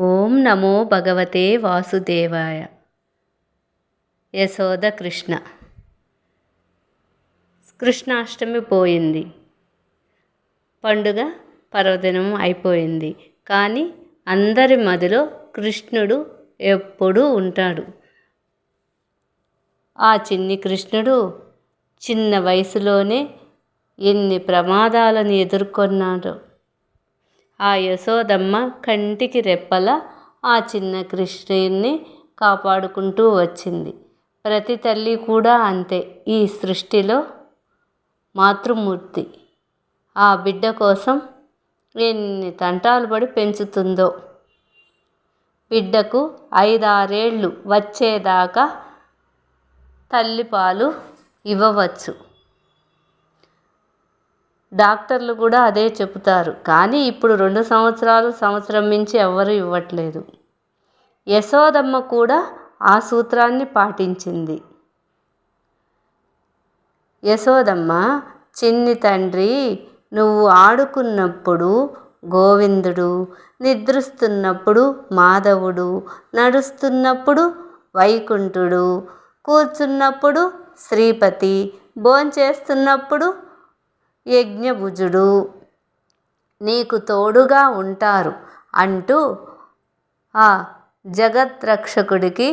ఓం నమో భగవతే వాసుదేవాయ. యశోద కృష్ణ. కృష్ణాష్టమి పోయింది. పండుగ పర్వదినం అయిపోయింది. కానీ అందరి మదిలో కృష్ణుడు ఎప్పుడూ ఉంటాడు. ఆ చిన్ని కృష్ణుడు చిన్న వయసులోనే ఎన్ని ప్రమాదాలను ఎదుర్కొన్నాడో. ఆ యశోదమ్మ కంటికి రెప్పల ఆ చిన్న కృష్ణుడిని కాపాడుకుంటూ వచ్చింది. ప్రతి తల్లి కూడా అంతే. ఈ సృష్టిలో మాతృమూర్తి. ఆ బిడ్డ కోసం ఎన్ని తంటాలు పడి పెంచుతుందో. బిడ్డకు ఐదారేళ్ళు వచ్చేదాకా తల్లిపాలు ఇవ్వవచ్చు. డాక్టర్లు కూడా అదే చెబుతారు. కానీ ఇప్పుడు రెండు సంవత్సరాలు సంవత్సరం మించి ఎవ్వరు ఇవ్వట్లేదు. యశోదమ్మ కూడా ఆ సూత్రాన్ని పాటించింది. యశోదమ్మ చిన్ని తండ్రి నువ్వు ఆడుకున్నప్పుడు గోవిందుడు నిద్రిస్తున్నప్పుడు మాధవుడు నడుస్తున్నప్పుడు వైకుంఠుడు కూర్చున్నప్పుడు శ్రీపతి భోంచేస్తున్నప్పుడు యజ్ఞభుజుడు. నీకు తోడుగా ఉంటారు అంటూ ఆ జగద్రక్షకుడికి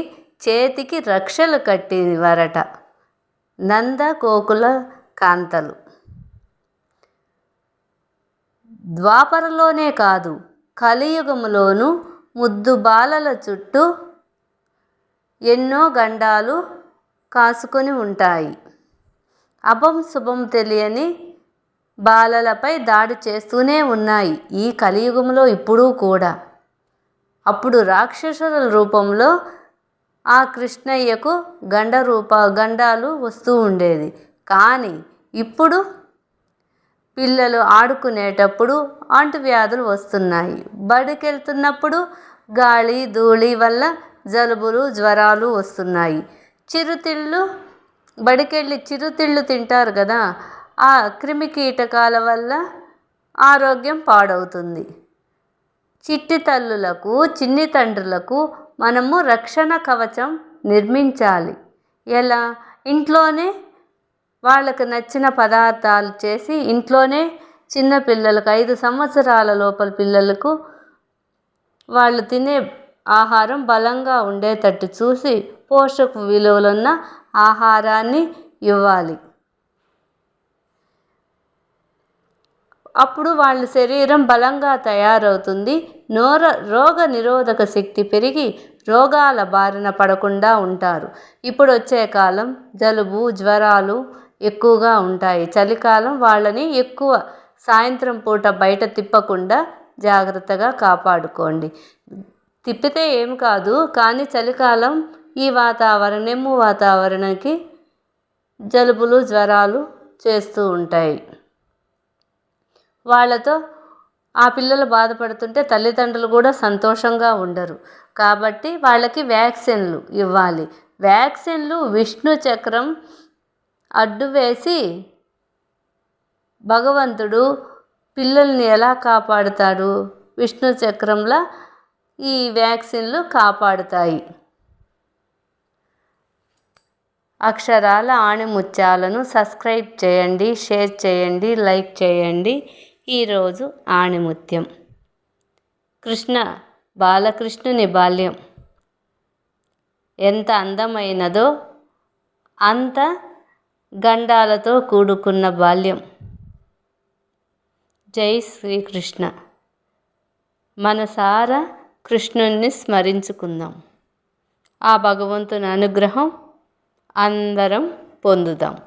చేతికి రక్షలు కట్టివరట నంద కోకుల కాంతలు. ద్వాపరలోనే కాదు కలియుగములోనూ ముద్దు బాలల చుట్టూ ఎన్నో గండాలు కాసుకొని ఉంటాయి. అభం శుభం తెలియని బాలలపై దాడి చేస్తూనే ఉన్నాయి ఈ కలియుగంలో ఇప్పుడు కూడా. అప్పుడు రాక్షసుల రూపంలో ఆ కృష్ణయ్యకు గండ రూప గండాలు వస్తూ ఉండేది. కానీ ఇప్పుడు పిల్లలు ఆడుకునేటప్పుడు అంటువ్యాధులు వస్తున్నాయి. బడికెళ్తున్నప్పుడు గాలి ధూళి వల్ల జలుబులు జ్వరాలు వస్తున్నాయి. చిరుతిళ్ళు బడికెళ్ళి చిరుతిళ్ళు తింటారు కదా క్రిమి కీటకాల వల్ల ఆరోగ్యం పాడవుతుంది. చిట్టి తల్లులకు చిన్ని తండ్రులకు మనము రక్షణ కవచం నిర్మించాలి. ఎలా? ఇంట్లోనే వాళ్ళకు నచ్చిన పదార్థాలు చేసి ఇంట్లోనే చిన్న పిల్లలకు ఐదు సంవత్సరాల లోపల పిల్లలకు వాళ్ళు తినే ఆహారం బలంగా ఉండేటట్టు చూసి పోషక విలువలున్న ఆహారాన్ని ఇవ్వాలి. అప్పుడు వాళ్ళ శరీరం బలంగా తయారవుతుంది. నోర రోగ నిరోధక శక్తి పెరిగి రోగాల బారిన పడకుండా ఉంటారు. ఇప్పుడు వచ్చే కాలం జలుబు జ్వరాలు ఎక్కువగా ఉంటాయి. చలికాలం వాళ్ళని ఎక్కువ సాయంత్రం పూట బయట తిప్పకుండా జాగ్రత్తగా కాపాడుకోండి. తిప్పితే ఏం కాదు కానీ చలికాలం ఈ వాతావరణం వాతావరణానికి జలుబులు జ్వరాలు చేస్తూ ఉంటాయి. వాళ్ళతో ఆ పిల్లలు బాధపడుతుంటే తల్లిదండ్రులు కూడా సంతోషంగా ఉండరు. కాబట్టి వాళ్ళకి వ్యాక్సిన్లు ఇవ్వాలి. వ్యాక్సిన్లు విష్ణు చక్రం అడ్డు వేసి భగవంతుడు పిల్లల్ని ఎలా కాపాడుతాడు? విష్ణు చక్రంలో ఈ వ్యాక్సిన్లు కాపాడుతాయి. అక్షరాల ఆణిముత్యాలను సబ్స్క్రైబ్ చేయండి షేర్ చేయండి లైక్ చేయండి. ఈరోజు ఆణిముత్యం. కృష్ణ బాలకృష్ణుని బాల్యం. ఎంత అందమైనదో అంత గండాలతో కూడుకున్న బాల్యం. జై శ్రీకృష్ణ. మనసారా కృష్ణుణ్ణి స్మరించుకుందాం. ఆ భగవంతుని అనుగ్రహం అందరం పొందుదాం.